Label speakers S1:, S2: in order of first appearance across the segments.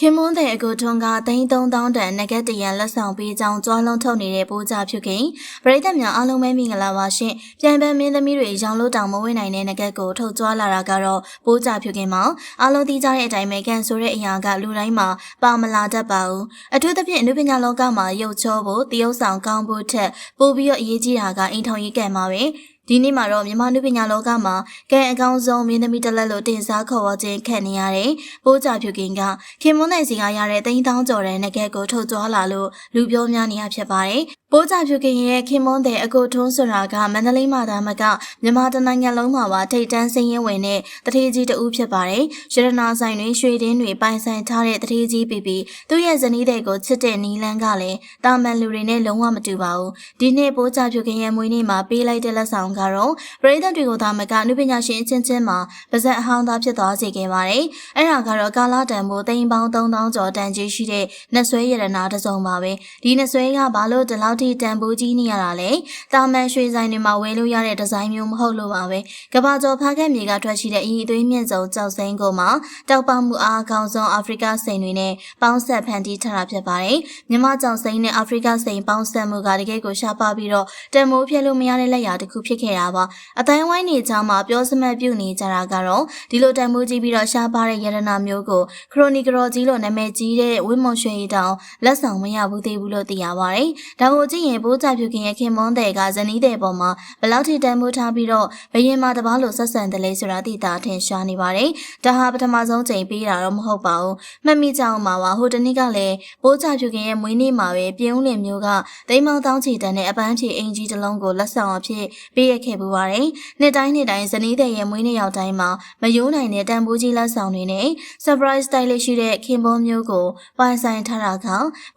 S1: ခင်မွန်းတဲ့အကိုထွန်းကသိန်း3000တန်နဂတ်တရန်လက်ဆောင်ပေးကြောင်းကြွားလုံးထုတ်နေတဲ့ပိုးကြဖြစ်ခင်ပရိသတ်များအားလုံးပဲမင်္ဂလာပါရှင်ပြန်ပန်းမင်းသမီးတွေရောင်လို့တောင်မဝင်နိုင်တဲ့နဂတ်ကိုထုတ်ကြွားလာတာကတော့ပိုးကြဖြစ်ခင်မှာအားလုံးသိကြတဲ့အတိုင်းပဲကန်ဆိုတဲ့အရာကလူတိုင်းမှာပါမလာတတ်ပါဘူးအထူးသဖြင့်အနုပညာလောကမှာရုပ်ချောဖို့တရုပ်ဆောင်ကောင်းဖို့ထက်ပိုပြီးတော့အရေးကြီးတာကအိမ်ထောင်ရေးကံပါပဲ ဒီနေ့မှာတော့မြန်မာလူပညာလောကမှာကံအကောင်းဆုံးမင်းသမီးတစ်လက်လို့တင်စားခေါ်ဝေါ်ခြင်းခံနေရတဲ့ပိုးကြဖြူကင်ကခင်မွန်းနိုင်စီကရတဲ့တိန်းတောင်းကျော်တဲ့ငကက်ကိုထုတ်ကြွားလာလို့လူပြောများနေရဖြစ်ပါတယ်။ပိုးကြဖြူကင်ရဲ့ခင်မွန်းတဲ့အကိုထွန်းဆိုတာကမန္တလေးမှာဒါမကမြန်မာတနိုင်ငံလုံးမှာပါထိတ်တန်းစင်းရင်ဝင်တဲ့တထေးကြီးတဦးဖြစ်ပါတယ်။ရတနာဆိုင်တွေရွှေတင်းတွေပိုင်ဆိုင်ထားတဲ့တထေးကြီးပြီးပြီးသူ့ရဲ့ဇနီးတဲ့ကိုချစ်တဲ့နီလန်းကလည်းတာမန်လူတွေနဲ့လုံးဝမတူပါဘူး။ဒီနေ့ပိုးကြဖြူကင်ရဲ့မွေးနေ့မှာပေးလိုက်တဲ့လက်ဆောင်ကတော့ပရိသတ်တွေကိုသာမကနုပညာရှင်အချင်းချင်းမှာပါဇက်အဟောင်းသားဖြစ်သွားစေခဲ့ပါတယ်။အဲ့ဒါကတော့ကာလာတန်မိုးသိန်းပေါင်း3000ကျော်တန်ကြီးရှိတဲ့နှဆွဲရတနာတစ်စုံပါပဲ။ဒီနှဆွဲကဘာလို့ဒီလောက်ထိတန်ဖိုးကြီးနေရတာလဲ။တာမန်ရွှေဆိုင်တွေမှာဝယ်လို့ရတဲ့ဒီဇိုင်းမျိုးမဟုတ်လို့ပါပဲ။ကဘာကျော်ဖားခက်မြေကထွက်ရှိတဲ့အည်အသွေးမြင့်ဆုံးကြောက်စိမ်းကိုမှတောက်ပမှုအားအကောင်းဆုံးအာဖရိကစိန်တွေနဲ့ပေါင်းဆက်ဖန်တီးထားတာဖြစ်ပါတယ်။မြမကြောက်စိမ်းနဲ့အာဖရိကစိန်ပေါင်းဆက်မှုကတကယ်ကိုရှားပါပြီးတော့တန်မိုးဖြဲလို့မရတဲ့လက်ရာတစ်ခုဖြစ်ခဲ့တာပါ။အတိုင်းဝိုင်းနေချောင်းမှာပြောစမတ်ပြုတ်နေကြတာကတော့ဒီလိုတန်မိုးကြီးပြီးတော့ရှားပါတဲ့ယရနာမျိုးကိုခရိုနီကရောကြီးလို့နာမည်ကြီးတဲ့ဝင်းမွန်ရွှေရီတောင်လက်ဆောင်မရဘူးသေးဘူးလို့သိရပါတယ်။ဒါကိုကြည့်ရင်ဘိုးကြပြုတ်ခင်ရဲ့ခင်မွန်းတဲ့ကဇနီးတဲ့ပေါ်မှာဘယ်လောက်ထိတန်မိုးထားပြီးတော့ဘယင်မှာတပားလို့ဆက်ဆံတယ်လဲဆိုတာသိတာထင်ရှားနေပါတယ်။ဒါဟာပထမဆုံးချိန်ပေးတာတော့မဟုတ်ပါဘူး။မှတ်မိကြအောင်ပါပါဟိုတနေ့ကလည်းဘိုးကြပြုတ်ခင်ရဲ့မွေးနေ့မှာပဲပြင်းဦးလင်မျိုးကတိမ်မောင်တောင်းချီတန်တဲ့အပန်းချီအင်ကြီးတစ်လုံးကိုလက်ဆောင်အဖြစ်ပေးရခဲ့ပူပါတယ်။နှစ်တိုင်းနှစ်တိုင်းဇနီးတဲ့ရဲ့မွေးနေ့ရောက်တိုင်းမှာမယိုးနိုင်တဲ့တန်ဖိုးကြီးလက်ဆောင်တွေနဲ့ surprise style လေးရှိတဲ့ခင်ပွန်းမျိုးကိုပိုင်ဆိုင်ထားတာက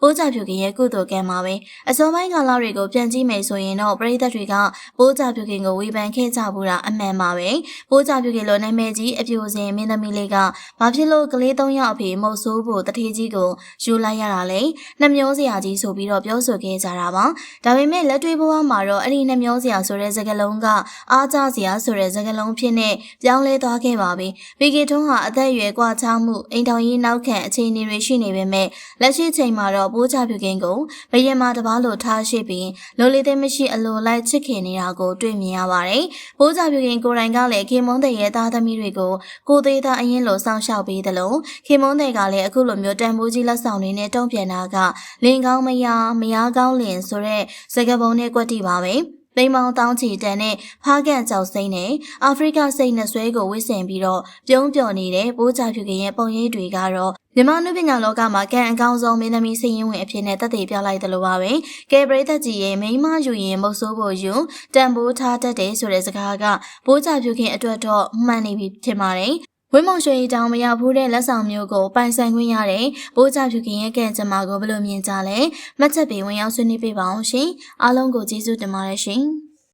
S1: ဘိုးကြပြုတ်ခင်ရဲ့ကုသိုလ်ကံပါပဲအစောပိုင်းကာလတွေကိုပြန်ကြည့်မယ်ဆိုရင်တော့ပရိသတ်တွေကဘိုးကြပြုတ်ခင်ကိုဝေဖန်ခဲ့ကြဘူးတာအမှန်ပါပဲဘိုးကြပြုတ်ခင်လိုနာမည်ကြီးအပြိုစင်မင်းသမီးလေးကဘာဖြစ်လို့ကလေး၃ယောက်အဖေမုတ်ဆိုးဖို့တထေးကြီးကိုယူလိုက်ရတာလဲနှမျောစရာကြီးဆိုပြီးတော့ပြောဆိုခဲ့ကြတာပါဒါပေမဲ့လက်တွေ့ဘဝမှာတော့အဲ့ဒီနှမျောစရာဆိုတဲ့စကားလုံးကအားကြစရာဆိုတဲ့စကားလုံးဖြစ်နေပြောင်းလဲသွားခဲ့ပါပြီ။ပီကီထွန်းဟာအသက်အရွယ်ကွာခြားမှုအိမ်ထောင်ရေးနောက်ခံအခြေအနေတွေရှိနေပေမဲ့လက်ရှိချိန်မှာတော့ပိုးချပြုကင်းကိုဘယင်မာတပားလိုထားရှိပြီးလိုလီသိမရှိအလိုလိုက်ချစ်ခင်နေတာကိုတွေ့မြင်ရပါတယ်။ပိုးချပြုကင်းကိုယ်တိုင်ကလည်းခေမွန်းတဲ့ရဲ့သားသမီးတွေကိုကိုသေးသားအရင်လိုစောင့်ရှောက်ပေးတယ်လို့ခေမွန်းတဲ့ကလည်းအခုလိုမျိုးတန်ဖိုးကြီးလက်ဆောင်တွေနဲ့တုံ့ပြန်တာကလင်ကောင်းမယားမယားကောင်းလင်ဆိုတဲ့စကားပုံနဲ့ကွက်တိပါပဲ။သိမ်းပေါင်းတောင်းချီတန်နဲ့ဖားကန်ကြောက်စိမ့်နဲ့အာဖရိကစိတ်နဲ့ဆွဲကိုဝစ်ဆင်ပြီးတော့ပြုံးပျော်နေတဲ့ပိုးချဖြူကရဲ့ပုံရိပ်တွေကတော့ မြန်မာနုပညာလောကမှာကံအကောင်းဆုံးမင်းသမီးစည်ရင်ဝင်အဖြစ်နဲ့တက်တည်ပြလိုက်တယ်လို့ပါပဲကဲပရိသတ်ကြီးရဲ့မိန်းမယူရင်မုတ်ဆိုးဖို့ယူတန်ဖိုးထားတတ်တယ်ဆိုတဲ့စကားကပိုးချဖြူခင်အတွက်တော့မှန်နေပြီထင်ပါတယ်ဝင်းမုံရွှေတောင်မရဘူးတဲ့လက်ဆောင်မျိုးကိုပိုင်ဆိုင်ခွင့်ရတဲ့ဘိုးကြဖြူခင်ရဲ့ကဲ့ကြမ္မာကိုဘယ်လိုမြင်ကြလဲမှတ်ချက်ပေးဝင်ရောက်ဆွေးနွေးပေးပါအောင်ရှင်အားလုံးကိုကျေးဇူးတင်ပါတယ်ရှင်